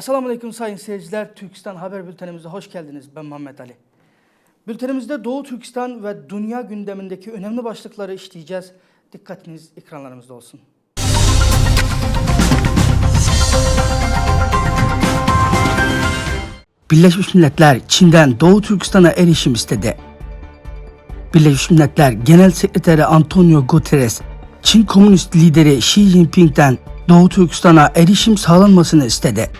Esselamu Aleyküm sayın seyirciler. Türkistan Haber Bültenimize hoş geldiniz. Ben Muhammed Ali. Bültenimizde Doğu Türkistan ve dünya gündemindeki önemli başlıkları işleyeceğiz. Dikkatiniz ekranlarımızda olsun. Birleşmiş Milletler Çin'den Doğu Türkistan'a erişim istedi. Birleşmiş Milletler Genel Sekreteri Antonio Guterres, Çin Komünist lideri Xi Jinping'den Doğu Türkistan'a erişim sağlanmasını istedi.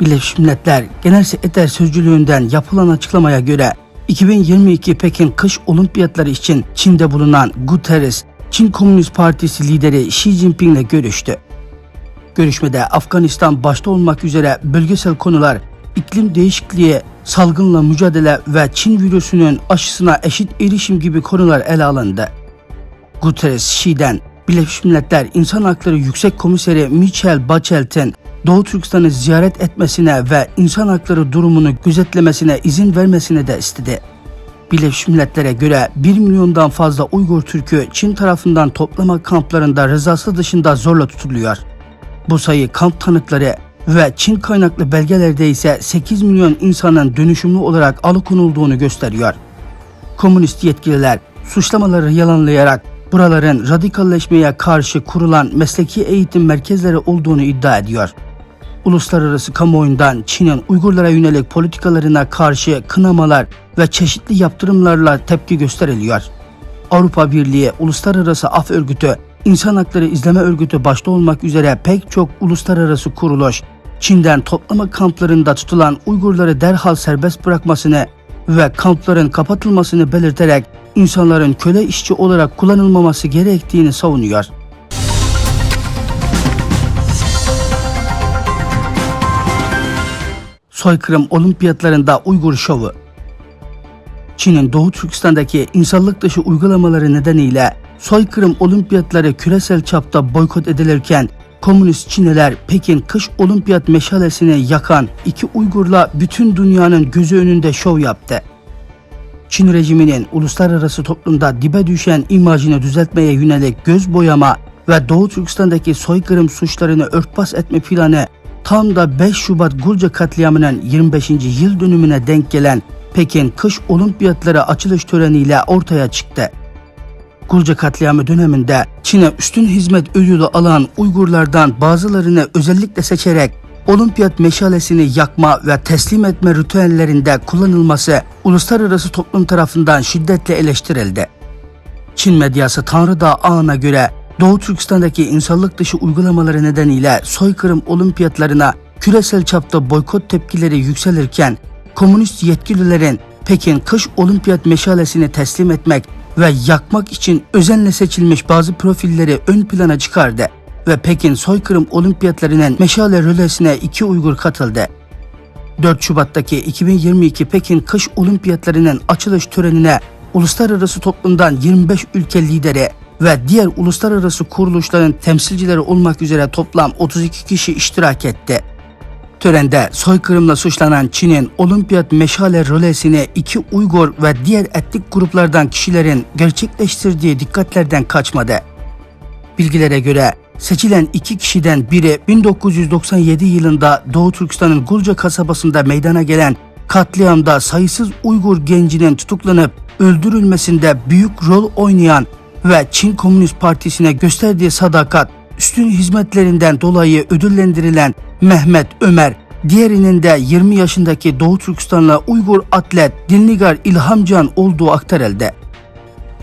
Birleşmiş Milletler Genel Sekreter Sözcülüğünden yapılan açıklamaya göre 2022 Pekin Kış Olimpiyatları için Çin'de bulunan Guterres, Çin Komünist Partisi lideri Xi Jinping ile görüştü. Görüşmede Afganistan başta olmak üzere bölgesel konular, iklim değişikliği, salgınla mücadele ve Çin virüsünün aşısına eşit erişim gibi konular ele alındı. Guterres, Şi'den Birleşmiş Milletler İnsan Hakları Yüksek Komiseri Michel Bachelt'in Doğu Türkistan'ı ziyaret etmesine ve insan hakları durumunu gözetlemesine izin vermesine de istedi. Birleşmiş Milletler'e göre 1 milyondan fazla Uygur Türk'ü Çin tarafından toplama kamplarında rızası dışında zorla tutuluyor. Bu sayı kamp tanıkları ve Çin kaynaklı belgelerde ise 8 milyon insanın dönüşümlü olarak alıkonulduğunu gösteriyor. Komünist yetkililer suçlamaları yalanlayarak buraların radikalleşmeye karşı kurulan mesleki eğitim merkezleri olduğunu iddia ediyor. Uluslararası kamuoyundan Çin'in Uygurlara yönelik politikalarına karşı kınamalar ve çeşitli yaptırımlarla tepki gösteriliyor. Avrupa Birliği, Uluslararası Af Örgütü, İnsan Hakları İzleme Örgütü başta olmak üzere pek çok uluslararası kuruluş, Çin'den toplama kamplarında tutulan Uygurları derhal serbest bırakmasını ve kampların kapatılmasını belirterek insanların köle işçi olarak kullanılmaması gerektiğini savunuyor. Soykırım olimpiyatlarında Uygur şovu Çin'in Doğu Türkistan'daki insanlık dışı uygulamaları nedeniyle soykırım olimpiyatları küresel çapta boykot edilirken Komünist Çinliler Pekin kış olimpiyat meşalesini yakan iki Uygurla bütün dünyanın gözü önünde şov yaptı. Çin rejiminin uluslararası toplumda dibe düşen imajını düzeltmeye yönelik göz boyama ve Doğu Türkistan'daki soykırım suçlarını örtbas etme planı tam da 5 Şubat Gulca katliamının 25. yıl dönümüne denk gelen Pekin Kış Olimpiyatları açılış töreniyle ortaya çıktı. Gulca katliamı döneminde Çin'e üstün hizmet ödülü alan Uygurlardan bazılarını özellikle seçerek olimpiyat meşalesini yakma ve teslim etme ritüellerinde kullanılması uluslararası toplum tarafından şiddetle eleştirildi. Çin medyası Tanrı Dağı ağına göre Doğu Türkistan'daki insanlık dışı uygulamaları nedeniyle soykırım olimpiyatlarına küresel çapta boykot tepkileri yükselirken komünist yetkililerin Pekin kış olimpiyat meşalesini teslim etmek ve yakmak için özenle seçilmiş bazı profilleri ön plana çıkardı ve Pekin soykırım olimpiyatlarının meşale rölesine iki Uygur katıldı. 4 Şubat'taki 2022 Pekin kış olimpiyatlarının açılış törenine uluslararası toplumdan 25 ülke lideri ve diğer uluslararası kuruluşların temsilcileri olmak üzere toplam 32 kişi iştirak etti. Törende soykırımla suçlanan Çin'in olimpiyat meşale rölesini iki Uygur ve diğer etnik gruplardan kişilerin gerçekleştirdiği dikkatlerden kaçmadı. Bilgilere göre seçilen iki kişiden biri 1997 yılında Doğu Türkistan'ın Gulca kasabasında meydana gelen katliamda sayısız Uygur gencinin tutuklanıp öldürülmesinde büyük rol oynayan ve Çin Komünist Partisi'ne gösterdiği sadakat, üstün hizmetlerinden dolayı ödüllendirilen Mehmet Ömer, diğerinin de 20 yaşındaki Doğu Türkistanlı Uygur atlet Dilnigar İlhamcan olduğu aktarıldı.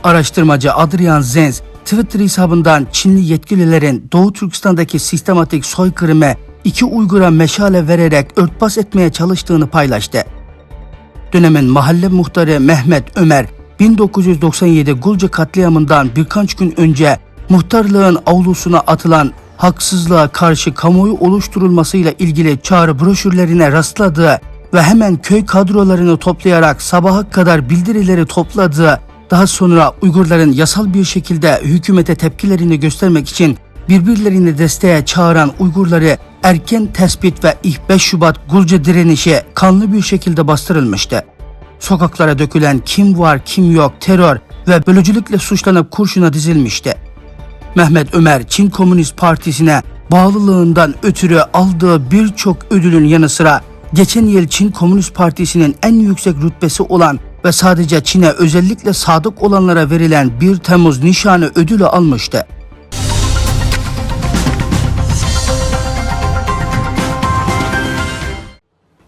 Araştırmacı Adrian Zenz, Twitter hesabından Çinli yetkililerin Doğu Türkistan'daki sistematik soykırımı iki Uygur'a meşale vererek örtbas etmeye çalıştığını paylaştı. Dönemin mahalle muhtarı Mehmet Ömer, 1997 Gulca katliamından birkaç gün önce muhtarlığın avlusuna atılan haksızlığa karşı kamuoyu oluşturulmasıyla ilgili çağrı broşürlerine rastladığı ve hemen köy kadrolarını toplayarak sabaha kadar bildirileri topladığı, daha sonra Uygurların yasal bir şekilde hükümete tepkilerini göstermek için birbirlerini desteğe çağıran Uygurları erken tespit ve ilk 5 Şubat Gulca direnişi kanlı bir şekilde bastırılmıştı. Sokaklara dökülen kim var kim yok terör ve bölücülükle suçlanıp kurşuna dizilmişti. Mehmet Ömer Çin Komünist Partisi'ne bağlılığından ötürü aldığı birçok ödülün yanı sıra geçen yıl Çin Komünist Partisi'nin en yüksek rütbesi olan ve sadece Çin'e özellikle sadık olanlara verilen 1 Temmuz nişanı ödülü almıştı.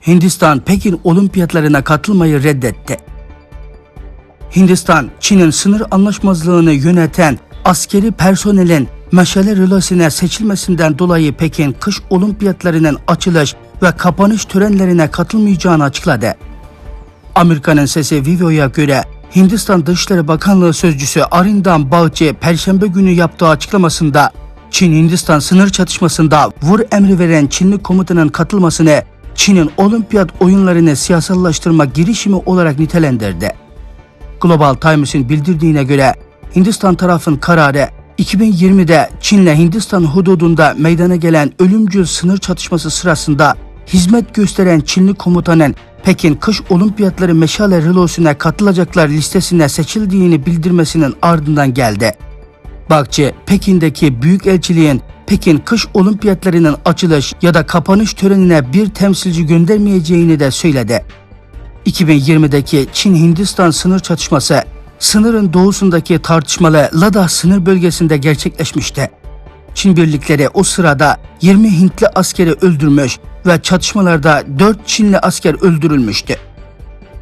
Hindistan Pekin olimpiyatlarına katılmayı reddetti. Hindistan, Çin'in sınır anlaşmazlığını yöneten askeri personelin meşale rölosine seçilmesinden dolayı Pekin kış olimpiyatlarının açılış ve kapanış törenlerine katılmayacağını açıkladı. Amerika'nın sesi Vivo'ya göre Hindistan Dışişleri Bakanlığı Sözcüsü Arindam Bağcı Perşembe günü yaptığı açıklamasında Çin-Hindistan sınır çatışmasında vur emri veren Çinli komutanın katılmasını Çin'in olimpiyat oyunlarını siyasallaştırma girişimi olarak nitelendirdi. Global Times'in bildirdiğine göre Hindistan tarafın kararı 2020'de Çin'le Hindistan hududunda meydana gelen ölümcül sınır çatışması sırasında hizmet gösteren Çinli komutanın Pekin kış olimpiyatları meşale rilosuna katılacaklar listesine seçildiğini bildirmesinin ardından geldi. Bakçı, Pekin'deki Büyükelçiliğin Pekin kış olimpiyatlarının açılış ya da kapanış törenine bir temsilci göndermeyeceğini de söyledi. 2020'deki Çin-Hindistan sınır çatışması sınırın doğusundaki tartışmalı Ladakh sınır bölgesinde gerçekleşmişti. Çin birlikleri o sırada 20 Hintli askeri öldürmüş ve çatışmalarda 4 Çinli asker öldürülmüştü.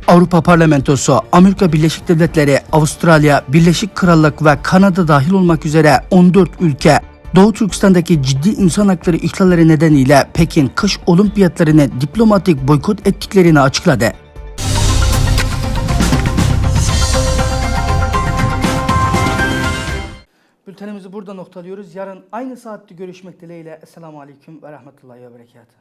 Avrupa Parlamentosu, Amerika Birleşik Devletleri, Avustralya, Birleşik Krallık ve Kanada dahil olmak üzere 14 ülke Doğu Türkistan'daki ciddi insan hakları ihlalleri nedeniyle Pekin kış olimpiyatlarını diplomatik boykot ettiklerini açıkladı. Bültenimizi burada noktalıyoruz. Yarın aynı saatte görüşmek dileğiyle. Esselamu Aleyküm ve Rahmetullahi ve Berekatuhu.